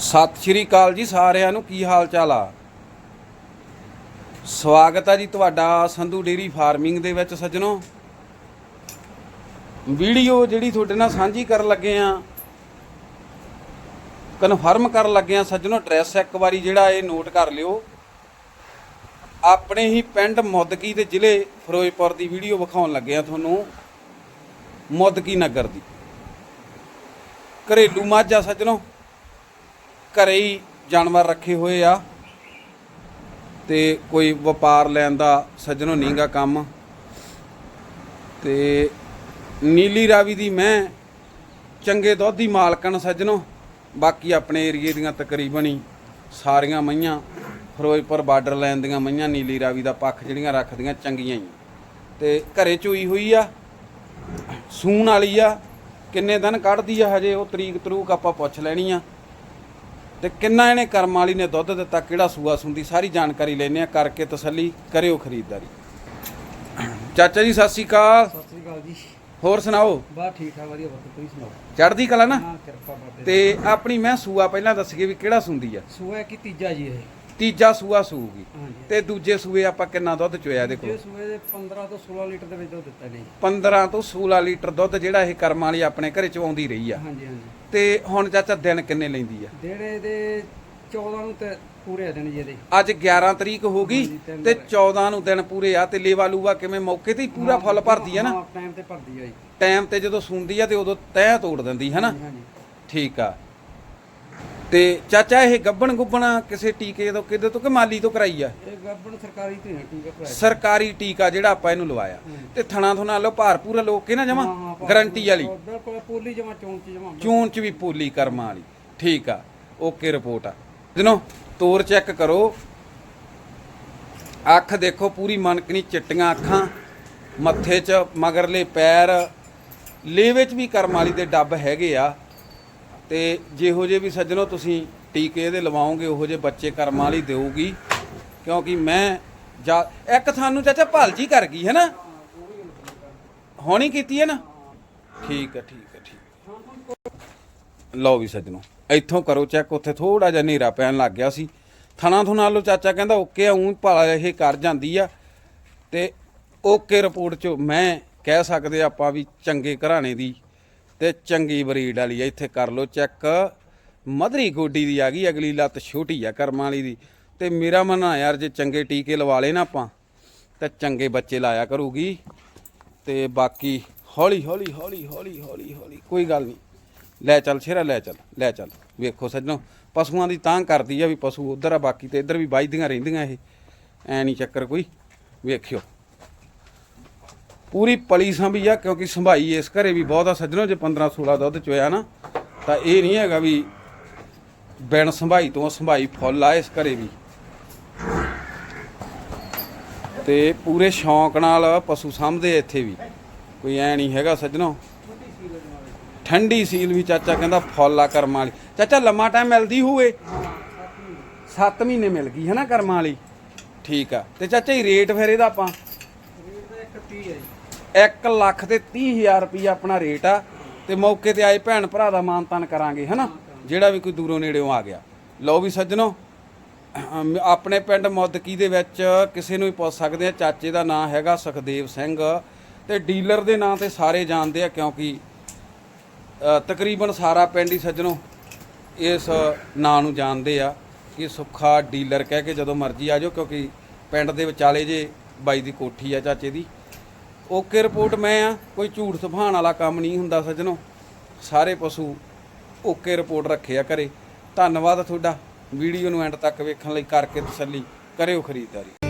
ਸਤਿ ਸ਼੍ਰੀ ਅਕਾਲ ਜੀ ਸਾਰਿਆਂ ਨੂੰ, ਕੀ ਹਾਲ ਚਾਲ ਆ? ਸਵਾਗਤ ਆ ਜੀ ਤੁਹਾਡਾ ਸੰਧੂ ਡੇਰੀ ਫਾਰਮਿੰਗ ਦੇ ਵਿੱਚ ਸੱਜਣੋ। ਵੀਡੀਓ ਜਿਹੜੀ ਤੁਹਾਡੇ ਨਾਲ ਸਾਂਝੀ ਕਰਨ ਲੱਗੇ ਆ, ਕਨਫਰਮ ਕਰਨ ਲੱਗੇ ਆ ਸੱਜਣੋ, ਐਡਰੈਸ ਇੱਕ ਵਾਰੀ ਜਿਹੜਾ ਇਹ ਨੋਟ ਕਰ ਲਿਓ। ਆਪਣੇ ਹੀ ਪਿੰਡ ਮੁੱਦਕੀ ਦੇ ਜ਼ਿਲ੍ਹੇ ਫਿਰੋਜ਼ਪੁਰ ਦੀ ਵੀਡੀਓ ਵਿਖਾਉਣ ਲੱਗੇ ਆ ਤੁਹਾਨੂੰ, ਮੁੱਦਕੀ ਨਗਰ ਦੀ। ਘਰੇਲੂ ਮੱਝ ਆ ਸੱਜਣੋ। ਘਰੇ ਹੀ ਜਾਨਵਰ ਰੱਖੇ ਹੋਏ ਆ ਤੇ ਕੋਈ ਵਪਾਰ ਲੈਣ ਦਾ ਸੱਜਣੋ ਨੀਂਗਾ ਕੰਮ। ਤੇ ਨੀਲੀ ਰਾਵੀ ਦੀ ਮੈਂ ਚੰਗੇ ਦੁੱਧ ਦੀ ਮਾਲਕਣ ਸੱਜਣੋ। ਬਾਕੀ ਆਪਣੇ ਏਰੀਏ ਦੀਆਂ ਤਕਰੀਬਨ ਹੀ ਸਾਰੀਆਂ ਮਈਆਂ, ਫਿਰੋਜ਼ਪੁਰ ਬਾਰਡਰ ਲਾਈਨ ਦੀਆਂ ਮਈਆਂ ਨੀਲੀ ਰਾਵੀ ਦਾ ਪੱਖ ਜਿਹੜੀਆਂ ਰੱਖਦੀਆਂ ਚੰਗੀਆਂ ਹੀ। ਤੇ ਘਰੇ ਚੋਈ ਹੋਈ ਆ, ਸੂਣ ਵਾਲੀ ਆ, ਕਿੰਨੇ ਦਿਨ ਕੱਢਦੀ ਆ ਹਜੇ ਉਹ ਤਰੀਕ ਤਰੂਕ ਆਪਾਂ ਪੁੱਛ ਲੈਣੀ ਆ। ਤੇ ਕਿੰਨਾ ਇਹਨੇ ਕਰਮ ਵਾਲੀ ਨੇ ਦੁੱਧ ਦਿੱਤਾ ਕਿਹੜਾ ਸੂਆ ਸੁੰਦੀ ਸਾਰੀ ਜਾਣਕਾਰੀ ਲੈਣੇ ਆ ਕਰਕੇ ਤਸੱਲੀ ਕਰਿਓ ਖਰੀਦਦਾਰੀ। ਚਾਚਾ ਜੀ ਸਤਿ ਸ਼੍ਰੀ ਅਕਾਲ। ਸਤਿ ਸ੍ਰੀ ਅਕਾਲ ਜੀ। ਹੋਰ ਸੁਣਾਓ? ਬਾ ਠੀਕ ਠਾਕ ਵਧੀਆ ਬਾਤ ਤੁਸੀਂ ਸੁਣਾਓ? ਚੜ੍ਹਦੀ ਕਲਾ ਨਾ? ਹਾਂ ਕਿਰਪਾ ਬਾਬੇ ਤੇ ਆਪਣੀ ਮੈਂ ਸੂਆ ਪਹਿਲਾਂ ਦੱਸੀਏ ਵੀ ਕਿਹੜਾ ਸੁੰਦੀ ਆ? ਸੂਆ ਕੀ ਤੀਜਾ ਜੀ ਇਹ। ਤੀਜਾ ਸੂਆ ਸੂਗੀ। ਹਾਂਜੀ। ਤੇ ਦੂਜੇ ਸੂਏ ਆਪਾਂ ਕਿੰਨਾ ਦੁੱਧ ਚੋਇਆ ਜੇ ਕੋਲ? ਸੂਏ ਦੇ 15 ਤੋਂ 16 ਲੀਟਰ ਦੇ ਵਿੱਚ ਦੁੱਧ ਦਿੱਤਾ ਨੇ 15 ਤੋਂ 16 ਲੀਟਰ ਦੁੱਧ ਜਿਹੜਾ ਇਹ ਕਰਮ ਵਾਲੀ ਆਪਣੇ ਘਰੇ ਚ ਆਉਂਦੀ ਰਹੀ ਆ। ਹਾਂਜੀ ਹਾਂਜੀ। ਤੇ ਹੁਣ ਚਾਚਾ ਦਿਨ ਕਿੰਨੇ ਲੈਂਦੀ ਆ? ਜਿਹੜੇ ਦੇ 14 ਨੂੰ ਤੇ ਪੂਰੇ ਦਿਨ ਜੀ ਇਹਦੇ। ਅੱਜ 11 ਤਰੀਕ ਹੋ ਗਈ ਤੇ 14 ਨੂੰ ਦਿਨ ਪੂਰੇ ਆ ਤੇ ਲੇਵਾ ਲੂਵਾ ਕਿਵੇਂ ਮੌਕੇ ਤੇ ਹੀ ਪੂਰਾ ਫੁੱਲ ਭਰਦੀ ਆ ਨਾ? ਟਾਈਮ ਤੇ ਭਰਦੀ ਆ ਜੀ। ਟਾਈਮ ਤੇ ਜਦੋਂ ਸੁੰਦੀ ਆ ਤੇ ਉਦੋਂ ਤਹਿ ਤੋੜ ਦਿੰਦੀ ਹੈ ਨਾ ਠੀਕ ਆ। ਤੇ ਚਾਚਾ ਇਹ ਗੱਬਣ ਗੁੱਬਣਾ ਕਿਸੇ ਟੀਕੇ ਤੋਂ ਕਿਤੇ ਤੋਂ ਕਿ ਮਾਲੀ ਤੋਂ ਕਰਾਈ ਆ? ਇਹ ਗੱਬਣ ਸਰਕਾਰੀ ਤੇ ਠੀਕ ਹੈ ਭਰਾ ਸਰਕਾਰੀ ਟੀਕਾ ਜਿਹੜਾ ਆਪਾਂ ਇਹਨੂੰ ਲਵਾਇਆ। ਤੇ ਥਣਾ ਥੁਣਾ ਲੋ ਭਾਰ ਪੂਰਾ ਲੋਕ ਕੇ ਨਾ ਜਮਾ? ਗਾਰੰਟੀ ਵਾਲੀ। ਬਿਲਕੁਲ ਪੋਲੀ ਜਮਾ ਚੋਂ ਚ ਜਮਾ। ਚੂਨ ਚ ਵੀ ਪੋਲੀ ਕਰਮਾਂ ਵਾਲੀ। ਠੀਕ ਆ ਓਕੇ ਰਿਪੋਰਟ ਆ। ਜਨੋ ਤੋਰ ਚੈੱਕ ਕਰੋ। ਅੱਖ ਦੇਖੋ ਪੂਰੀ ਮਨਕਣੀ ਚਿੱਟੀਆਂ ਅੱਖਾਂ ਮੱਥੇ 'ਚ ਮਗਰਲੇ ਪੈਰ। ਲੇਵੇ 'ਚ ਵੀ ਕਰਮ ਵਾਲੀ ਦੇ ਡੱਬ ਹੈਗੇ ਆ। ਤੇ ਜਿਹੋ ਜੇ ਵੀ ਸੱਜਣੋ ਤੁਸੀਂ ਟੀਕੇ ਇਹਦੇ ਲਵਾਓਗੇ, ਉਹੋ ਜੇ ਬੱਚੇ ਕਰਮਾਂ ਵਾਲੀ ਦੇਊਗੀ। ਕਿਉਂਕਿ ਮੈਂ ਜਾ, ਇੱਕ ਤੁਹਾਨੂੰ ਚਾਚਾ ਭਾਲਜੀ ਕਰ ਗਈ ਹੈ ਨਾ ਹੋਣੀ ਕੀਤੀ ਹੈ ਨਾ? ਠੀਕ ਹੈ ਠੀਕ ਹੈ, ਠੀਕ ਲਓ ਵੀ ਸੱਜਣੋ, ਇੱਥੋਂ ਕਰੋ ਚੈੱਕ, ਉੱਥੇ ਥੋੜਾ ਜਿਹਾ ਹਨੇਰਾ ਪੈਣ ਲੱਗ ਗਿਆ ਸੀ। ਥਣਾ ਥੁਣਾ ਲੋ ਚਾਚਾ ਕਹਿੰਦਾ, ਓਕੇ ਆ ਉਂ ਭਾਲਾ ਇਹ ਕਰ ਜਾਂਦੀ ਆ। ਤੇ ਓਕੇ ਰਿਪੋਰਟ ਚ ਮੈਂ ਕਹਿ ਸਕਦੇ ਆਪਾਂ ਵੀ ਚੰਗੇ ਘਰਾਣੇ ਦੀ ਤੇ ਚੰਗੀ ਬਰੀਡ ਵਾਲੀ ਆ, ਇੱਥੇ ਕਰ ਲੋ ਚੈੱਕ। ਮਧਰੀ ਗੋਡੀ ਦੀ ਆ ਗਈ, ਅਗਲੀ ਲੱਤ ਛੋਟੀ ਆ ਕਰਮਾਂ ਵਾਲੀ ਦੀ। ਤੇ ਮੇਰਾ ਮੰਨਣਾ ਯਾਰ, ਜੇ ਚੰਗੇ ਟੀਕੇ ਲਵਾ ਲਏ ਨਾ ਆਪਾਂ, ਤਾਂ ਚੰਗੇ ਬੱਚੇ ਲਾਇਆ ਕਰੂਗੀ। ਤੇ ਬਾਕੀ ਹੌਲੀ ਹੌਲੀ ਹੌਲੀ ਹੌਲੀ ਹੌਲੀ ਹੌਲੀ, ਕੋਈ ਗੱਲ ਨਹੀਂ। ਲੈ ਚੱਲ ਸ਼ੇਰਾ, ਲੈ ਚੱਲ ਲੈ ਚੱਲ। ਵੇਖੋ ਸੱਜਣੋ, ਪਸ਼ੂਆਂ ਦੀ ਤਾਂ ਕਰਦੀ ਆ ਵੀ ਪਸ਼ੂ ਉਧਰ ਆ, ਬਾਕੀ ਤੇ ਇੱਧਰ ਵੀ ਵੱਜਦੀਆਂ ਰਹਿੰਦੀਆਂ ਇਹ। ਐ ਨਹੀਂ ਚੱਕਰ ਕੋਈ। ਵੇਖਿਓ। ਪੂਰੀ ਪਲੀ ਸੰਭੀ ਆ, ਕਿਉਂਕਿ ਸੰਭਾਈ ਇਸ ਘਰੇ ਵੀ ਬਹੁਤ ਆ। ਸੱਜਣੋ, ਜੇ 15 16 ਦੁੱਧ ਚੋਇਆ ਨਾ, ਤਾਂ ਇਹ ਨਹੀਂ ਹੈਗਾ ਵੀ ਬਿਨ ਸੰਭਾਈ ਤੋਂ ਸੰਭਾਈ ਫੁੱਲ ਆ ਇਸ ਘਰੇ ਵੀ। ਤੇ ਪੂਰੇ ਸ਼ੌਂਕ ਨਾਲ ਪਸ਼ੂ ਸਾਂਭਦੇ ਇੱਥੇ ਵੀ। ਕੋਈ ਐ ਨਹੀਂ ਹੈਗਾ ਸੱਜਣੋ। ਠੰਡੀ ਸੀਲ ਵੀ ਚਾਚਾ ਕਹਿੰਦਾ ਫੁੱਲ ਆ ਕਰਮਾਂ ਵਾਲੀ। ਚਾਚਾ, ਲੰਮਾ ਟਾਈਮ ਮਿਲਦੀ ਹੋਵੇ 7 ਮਹੀਨੇ ਮਿਲ ਗਈ ਹੈ ਨਾ ਕਰਮਾਂ ਵਾਲੀ। ਠੀਕ ਆ। ਤੇ ਚਾਚਾ ਹੀ ਰੇਟ ਫਿਰ ਇਹਦਾ ਆਪਾਂ? ਰੇਟ ਦਾ ਇੱਕ 30 ਹੈ ਜੀ। 1 ਲੱਖ ਤੇ 30000 ਰੁਪਈਆ ਆਪਣਾ ਰੇਟ ਆ ਤੇ ਮੌਕੇ ਤੇ ਆਏ ਭੈਣ ਭਰਾ ਦਾ ਮਾਨਤਾਨ ਕਰਾਂਗੇ, ਹਨਾ? ਜਿਹੜਾ ਵੀ ਕੋਈ ਦੂਰੋਂ ਨੇੜਿਓਂ ਆ ਗਿਆ। ਲਓ ਵੀ ਸੱਜਣੋ, ਅਮ ਆਪਣੇ ਪਿੰਡ ਮੌਦਕੀ ਦੇ ਵਿੱਚ ਕਿਸੇ ਨੂੰ ਵੀ ਪੁੱਛ ਸਕਦੇ ਆ, ਚਾਚੇ ਦਾ ਨਾਂ ਹੈਗਾ ਸੁਖਦੇਵ ਸਿੰਘ ਤੇ ਡੀਲਰ ਦੇ ਨਾਂ ਤੇ ਸਾਰੇ ਜਾਣਦੇ ਆ ਕਿਉਂਕਿ ਤਕਰੀਬਨ ਸਾਰਾ ਪਿੰਡ ਹੀ ਸੱਜਣੋ ਇਸ ਨਾਂ ਨੂੰ ਜਾਣਦੇ ਆ ਕਿ ਸੁੱਖਾ ਡੀਲਰ ਕਹਿ ਕੇ ਜਦੋਂ ਮਰਜ਼ੀ ਆ ਜਾਓ ਕਿਉਂਕਿ ਪਿੰਡ ਦੇ ਵਿਚਾਲੇ ਜੇ ਬਾਈ ਦੀ ਕੋਠੀ ਆ ਚਾਚੇ ਦੀ। ਓਕੇ ਰਿਪੋਰਟ ਮੈਂ ਆ, ਕੋਈ ਝੂਠ ਸੁਭਾਣ ਵਾਲਾ ਕੰਮ ਨਹੀਂ ਹੁੰਦਾ ਸੱਜਣੋ। ਸਾਰੇ ਪਸ਼ੂ ਓਕੇ ਰਿਪੋਰਟ ਰੱਖੇ ਆ ਘਰੇ ਧੰਨਵਾਦ ਤੁਹਾਡਾ। ਵੀਡੀਓ ਨੂੰ ਐਂਡ ਤੱਕ ਵੇਖਣ ਲਈ, ਕਰਕੇ ਤਸੱਲੀ ਕਰਿਓ ਖਰੀਦਦਾਰੀ।